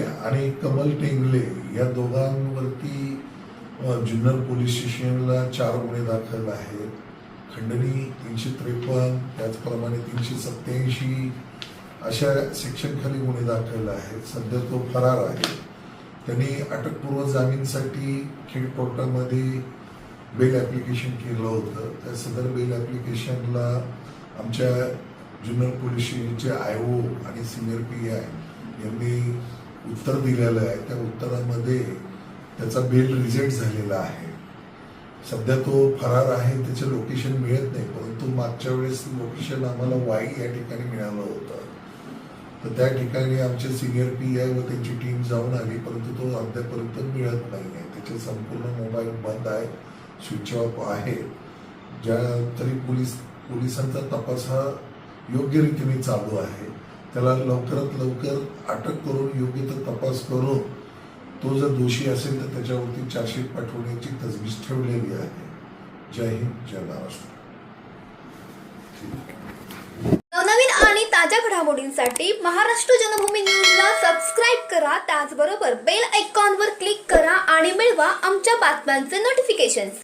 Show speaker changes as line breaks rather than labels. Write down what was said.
आणि कमल टेंगले या दोघांवरती जुन्नर पोलीस स्टेशनला चार गुन्हे दाखल आहेत. खंडणी तीनशे त्रेपन्न त्याचप्रमाणे तीनशे सत्याऐंशी अशा सेक्शनखाली गुन्हे दाखल आहेत. सध्या तो फरार आहे. त्यांनी अटकपूर्व जामीनसाठी खेड कोर्टामध्ये बेल ॲप्लिकेशन केलं होतं. त्या सदर बेल ॲप्लिकेशनला आमच्या जुन्नर पोलीस स्टेशनचे आय ओ आणि सिनियर पी आय यांनी उत्तर दिलेलं आहे. त्या उत्तरामध्ये त्याचा बेल रिजेक्ट झालेला आहे. सध्या तो फरार आहे त्याचे लोकेशन मिळत नाही परंतु मागच्या वेळेस लोकेशन आम्हाला वाई या ठिकाणी मिळालं होतं. तर त्या ठिकाणी आमचे सिनियर पी आय व त्यांची टीम जाऊन आली परंतु तो अद्यापर्यंत मिळत नाही आहे त्याचे संपूर्ण मोबाईल बंद आहे स्विच ऑफ आहे. ज्या तरी पोलीस पोलिसांचा तपास हा योग्य रीतीने चालू आहे. त्याला लवकरात लवकर अटक करून योग्य तो तपास करून तो जर दोषी असेल तर त्याच्यावरती चार्जशीट पाठवण्याची तजवीज ठेवलेली आहे. जय हिंद जय महाराष्ट्र.
नवनवीन आणि ताज्या घडामोडींसाठी महाराष्ट्र जनभूमी न्यूजला सबस्क्राईब करा. त्याचबरोबर बेल आयकॉनवर क्लिक करा आणि मिळवा आमच्या बातम्यांचे नोटिफिकेशन्स